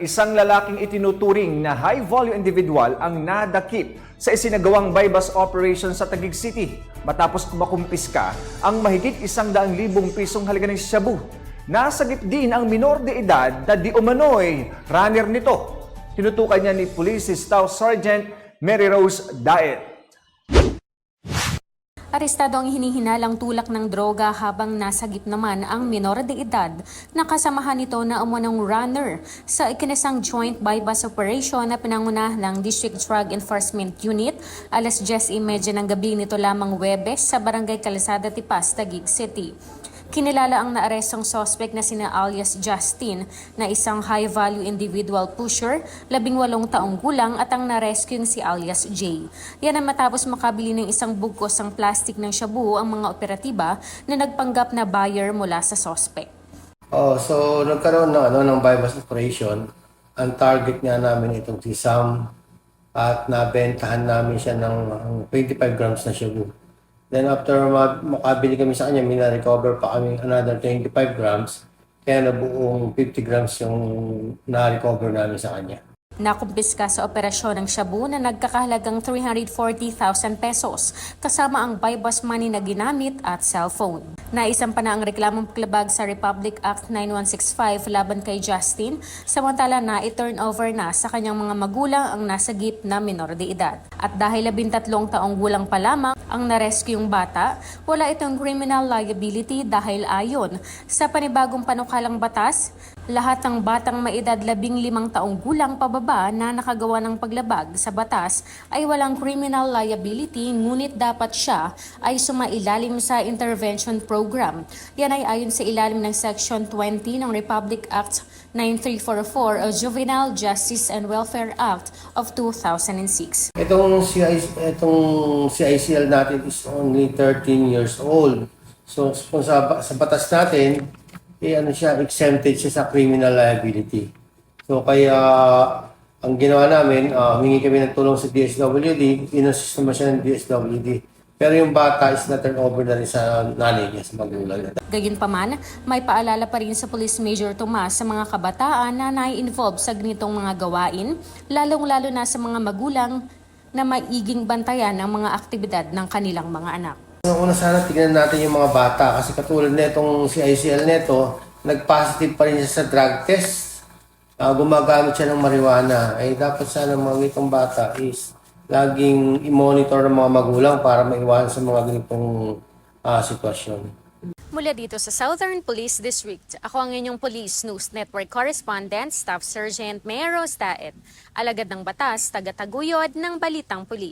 isang lalaking itinuturing na high-value individual ang nadakip sa isinagawang bypass operation sa Taguig City matapos makumpiska ang mahigit isang daang libong pisong halaga ng shabu. Nasagip din ang minor de edad na di umano'y runner nito. Tinutukan niya ni Police Staff Sergeant Mary Rose Daet. Arestado ang hinihinalang tulak ng droga habang nasagip naman ang minor de edad na kasamahan nito na umunang runner sa ikinasang joint bypass operation na pinangunah ng District Drug Enforcement Unit alas 10.30 ng gabi nito lamang Webes sa Barangay Calzada Tipas, Taguig City. Kinilala ang naarestong suspect na sina alias Justin na isang high-value individual pusher, labing walong taong gulang at ang na-rescue si alias J. Yan ang matapos makabili ng isang bugkos ng plastic ng shabu ang mga operatiba na nagpanggap na buyer mula sa suspect. Oh, so nagkaroon ng ano ng bypass operation. Ang target nga namin itong si Sam at nabentahan namin siya ng ng 25 grams na shabu. Then after ma- makabili kami sa kanya, may na-recover pa kami another 25 grams. Kaya nabuong 50 grams yung na-recover namin sa kanya. Nakumpiska sa operasyon ng shabu na nagkakahalagang 340,000 pesos kasama ang bypass money na ginamit at cellphone. Naisan pa na ang reklamong paglabag sa Republic Act 9165 laban kay Justin samantala na i-turn over na sa kanyang mga magulang ang nasagip na minor de edad. At dahil 13 taong gulang pa lamang ang narescue yung bata, wala itong criminal liability dahil ayon sa panibagong panukalang batas, lahat ng batang maedad 15 taong gulang pababa na nakagawa ng paglabag sa batas ay walang criminal liability ngunit dapat siya ay sumailalim sa intervention program. Yan ay ayon sa ilalim ng Section 20 ng Republic Act 9344 o Juvenile Justice and Welfare Act of 2006. Itong CIC, itong CICL natin is only 13 years old. So kung sa, sa batas natin, eh, ano siya, exempted siya sa criminal liability. So kaya ang ginawa namin, uh, humingi kami ng tulong sa DSWD, inassist naman siya ng DSWD. Pero yung bata is na-turn over na rin sa nanay niya, sa magulang. Gayunpaman, may paalala pa rin sa Police Major Tomas sa mga kabataan na nai-involve sa ganitong mga gawain, lalong-lalo na sa mga magulang na maiging bantayan ang mga aktibidad ng kanilang mga anak. So, una sana tignan natin yung mga bata kasi katulad nitong si ICL neto, nag-positive pa rin siya sa drug test. Ah, gumagamit siya ng marijuana. Ay dapat sana mga itong bata is laging i-monitor ng mga magulang para maiwasan sa mga ganitong ah, sitwasyon. Mula dito sa Southern Police District, ako ang inyong Police News Network Correspondent, Staff Sergeant Mayor Rose Daet, alagad ng batas, taga-taguyod ng Balitang Pulis.